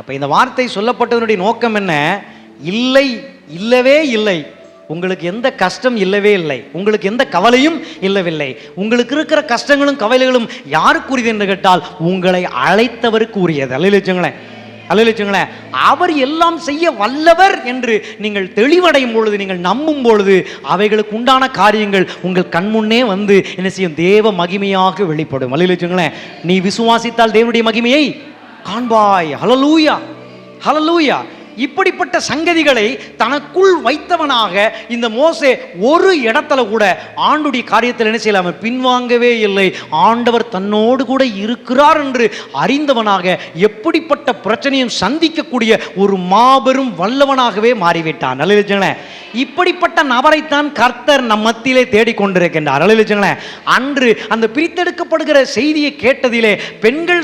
அப்போ இந்த வார்த்தை சொல்லப்பட்டதனுடைய நோக்கம் என்ன? இல்லை இல்லவே இல்லை. உங்களுக்கு எந்த கஷ்டம் இல்லவே இல்லை. உங்களுக்கு எந்த கவலையும் இல்லவில்லை. உங்களுக்கு இருக்கிற கஷ்டங்களும் கவலைகளும் யாருக்குரியது என்று கேட்டால் உங்களை அழைத்தவருக்கு உரியது. அல்ல அல்ல அவர் எல்லாம் செய்ய வல்லவர் என்று நீங்கள் தெளிவடையும் பொழுது நீங்கள் நம்பும் பொழுது அவைகளுக்கு உண்டான காரியங்கள் உங்கள் கண்முன்னே வந்து என்ன செய்யும்? தேவ மகிமையாக வெளிப்படும். அல்ல நீ விசுவாசித்தால் தேவனுடைய மகிமையை காண்பாய். ஹலலூயா ஹலலூயா இப்படிப்பட்ட சங்கதிகளை தனக்குள் வைத்தவனாக இந்த மோசே ஒரு இடத்துல கூட ஆண்டுடைய காரியத்தில் என்ன செய்யலாம? பின்வாங்கவே இல்லை. ஆண்டவர் தன்னோடு கூட இருக்கிறார் என்று அறிந்தவனாக எப்படிப்பட்ட பிரச்சனையும் சந்திக்கக்கூடிய ஒரு மாபெரும் வல்லவனாகவே மாறிவிட்டான். நல்ல இப்படிப்பட்ட நபரைத்தான் கர்த்தர் நம் மத்தியிலே தேடிக்கொண்டிருக்கின்றார் அல்ல அன்று அந்த பிரித்தெடுக்கப்படுகிற செய்தியை கேட்டதிலே பெண்கள்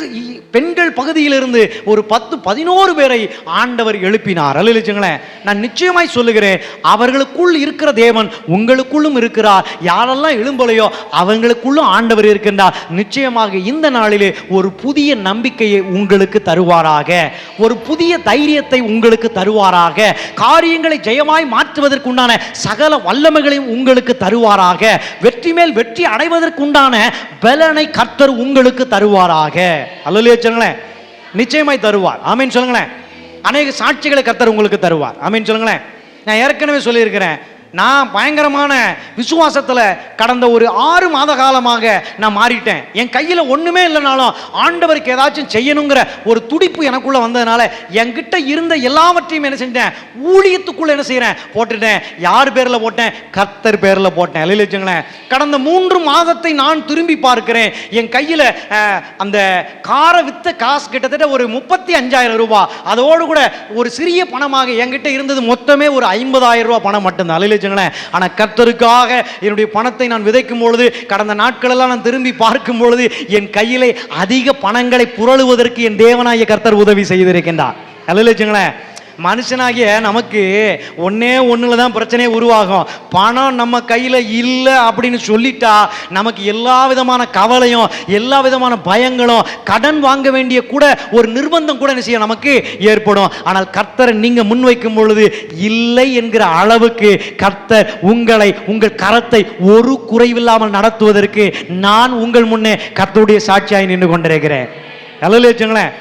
பெண்கள் பகுதியிலிருந்து ஒரு பத்து பதினோரு பேரை ஆண்டவர் எழுப்பினார். அல்ல நான் நிச்சயமாய் சொல்லுகிறேன் அவர்களுக்குள் இருக்கிற தேவன் உங்களுக்குள்ளும் இருக்கிறார். யாரெல்லாம் எழும்பலையோ அவங்களுக்குள்ளும் ஆண்டவர் இருக்கின்றார். நிச்சயமாக இந்த நாளிலே ஒரு புதிய நம்பிக்கையை உங்களுக்கு தருவாராக. ஒரு புதிய தைரியத்தை உங்களுக்கு தருவாராக. காரியங்களை ஜெயமாய் மாற்றுவதற்குண்டான சகல வல்லமைகளையும் உங்களுக்கு தருவாராக. வெற்றி மேல் வெற்றி அடைவதற்குண்டான பலனை கர்த்தர் உங்களுக்கு தருவாராக. அல்லலையே சொல்லுங்களேன். நிச்சயமாய் தருவார். ஆமீன் சொல்லுங்களேன். அநேக சாட்சிகளை கத்தர் உங்களுக்கு தருவார். ஆமீன் சொல்லுங்களேன். நான் ஏற்கனவே சொல்லியிருக்கிறேன். நான் பயங்கரமான விசுவாசத்தில் கடந்த ஒரு ஆறு மாத காலமாக நான் மாறிட்டேன். என் கையில் ஒன்றுமே இல்லைனாலும் ஆண்டவருக்கு ஏதாச்சும் செய்யணுங்கிற ஒரு துடிப்பு எனக்குள்ளே வந்ததுனால என்கிட்ட இருந்த எல்லாவற்றையும் என்ன செஞ்சேன்? ஊழியத்துக்குள்ளே என்ன செய்கிறேன் போட்டுட்டேன். யார் பேரில் போட்டேன்? கர்த்தர் பேரில் போட்டேன். இல்லை வச்சுங்களேன் கடந்த மூன்று மாதத்தை நான் திரும்பி பார்க்கிறேன். என் கையில் அந்த காரை வித்த காசு கிட்டத்தட்ட ஒரு முப்பத்தி அஞ்சாயிரம் ரூபாய். அதோடு கூட ஒரு சிறிய பணமாக என்கிட்ட இருந்தது மொத்தமே ஒரு ஐம்பதாயிரம் ரூபா பணம் மட்டும்தான். அலையில வச்சுங்களேன். ஆனால் கர்த்தருக்காக என்னுடைய பணத்தை நான் விதைக்கும் பொழுது கடந்த நாட்களெல்லாம் நான் திரும்பி பார்க்கும் பொழுது என் கையிலே அதிக பணங்களை புரளுவதற்கு என் தேவனாய கர்த்தர் உதவி செய்திருக்கின்றார். அல்ல வச்சுங்களேன். மனுஷனாகிய நமக்கு ஒன்னே ஒன்றில் தான் பிரச்சனையே உருவாகும். பணம் நம்ம கையில் இல்லை அப்படின்னு சொல்லிட்டா நமக்கு எல்லா விதமான கவலையும் எல்லா விதமான பயங்களும் கடன் வாங்க வேண்டிய கூட ஒரு நிர்பந்தம் கூட என்ன செய்ய நமக்கு ஏற்படும். ஆனால் கர்த்தரை நீங்கள் முன்வைக்கும் பொழுது இல்லை என்கிற அளவுக்கு கர்த்தர் உங்களை உங்கள் கரத்தை ஒரு குறைவில்லாமல் நடத்துவதற்கு நான் உங்கள் முன்னே கர்த்தருடைய சாட்சியாய் நின்று கொண்டிருக்கிறேன். அலலு வச்சுங்களேன்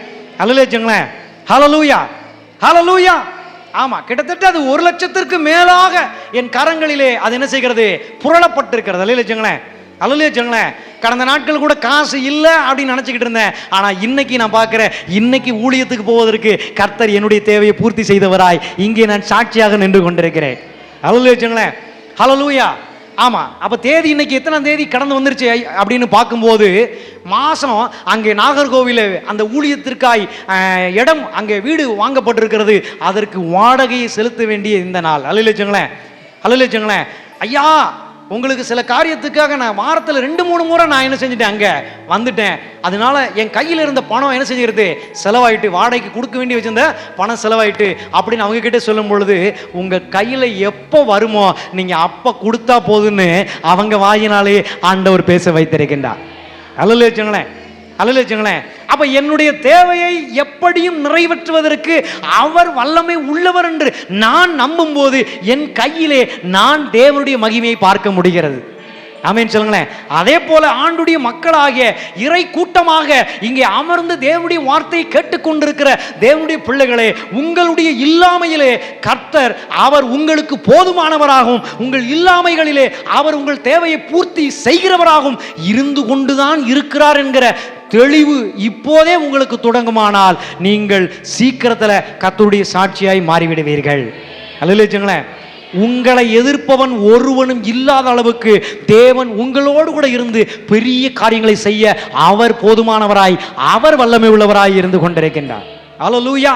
அலலு வச்சுங்களேன் ஹலலூயா ஆமா கிட்டத்தட்ட அது ஒரு லட்சத்திற்கு மேலாக என் கரங்களிலே அது என்ன செய்கிறது? புரளப்பட்டிருக்கிறது. அல்ல வச்சுங்களேன் அல்ல வச்சுங்களேன் கடந்த நாட்கள் கூட காசு இல்லை அப்படின்னு நினச்சிக்கிட்டு இருந்தேன். ஆனால் இன்னைக்கு நான் பார்க்குறேன் இன்னைக்கு ஊழியத்துக்கு போவதற்கு கர்த்தர் என்னுடைய தேவையை பூர்த்தி செய்தவராய் இங்கே நான் சாட்சியாக நின்று கொண்டிருக்கிறேன். அல்ல வச்சுங்களேன் ஹலலூயா ஆமாம் அப்போ தேதி இன்னைக்கு எத்தனை தேதி கடந்து வந்துருச்சு அப்படின்னு பார்க்கும்போது மாதம் அங்கே நாகர்கோவில் அந்த ஊழியத்திற்காய் இடம் அங்கே வீடு வாங்கப்பட்டிருக்கிறது. அதற்கு வாடகையை செலுத்த வேண்டிய இந்த நாள். அல்ல அல்ல ஐயா உங்களுக்கு சில காரியத்துக்காக நான் வாரத்தில் ரெண்டு மூணு முறை நான் என்ன செஞ்சுட்டேன் அங்கே வந்துட்டேன். அதனால என் கையில் இருந்த பணம் என்ன செஞ்சிருது செலவாயிட்டு வாடகைக்கு கொடுக்க வேண்டி வச்சிருந்த பணம் செலவாயிட்டு அப்படின்னு அவங்க கிட்டே சொல்லும் பொழுது உங்கள் கையில் எப்போ வருமோ நீங்கள் அப்போ கொடுத்தா போதுன்னு அவங்க வாயினாலே ஆண்டவர் பேச வைத்திருக்கின்றார். அல்ல வச்சுங்களேன் அல்ல வச்சுங்களேன் அப்ப என்னுடைய தேவையை எப்படியும் நிறைவேற்றுவதற்கு அவர் வல்லமை உள்ளவர் என்று நான் நம்பும் போது என் கையிலே நான் தேவனுடைய மகிமையை பார்க்க முடிகிறது. ஆமேன்னு சொல்லுங்களேன். அதே போல ஆண்டுடைய மக்களாகிய இறை கூட்டமாக இங்கே அமர்ந்து தேவனுடைய வார்த்தையை கேட்டுக்கொண்டிருக்கிற தேவனுடைய பிள்ளைகளே உங்களுடைய இல்லாமையிலே கர்த்தர் அவர் உங்களுக்கு போதுமானவராகவும் உங்கள் இல்லாமைகளிலே அவர் உங்கள் தேவையை பூர்த்தி செய்கிறவராகவும் இருந்து கொண்டுதான் இருக்கிறார் என்கிற தெளிவு இப்போதே உங்களுக்கு தொடங்குமானால் நீங்கள் சீக்கிரத்தில் கத்தருடைய சாட்சியாய் மாறிவிடுவீர்கள். அல்ல உங்களை எதிர்ப்பவன் ஒருவனும் இல்லாத அளவுக்கு தேவன் உங்களோடு கூட இருந்து பெரிய காரியங்களை செய்ய அவர் போதுமானவராய் அவர் வல்லமை உள்ளவராய் இருந்து கொண்டிருக்கின்றார். அலலூயா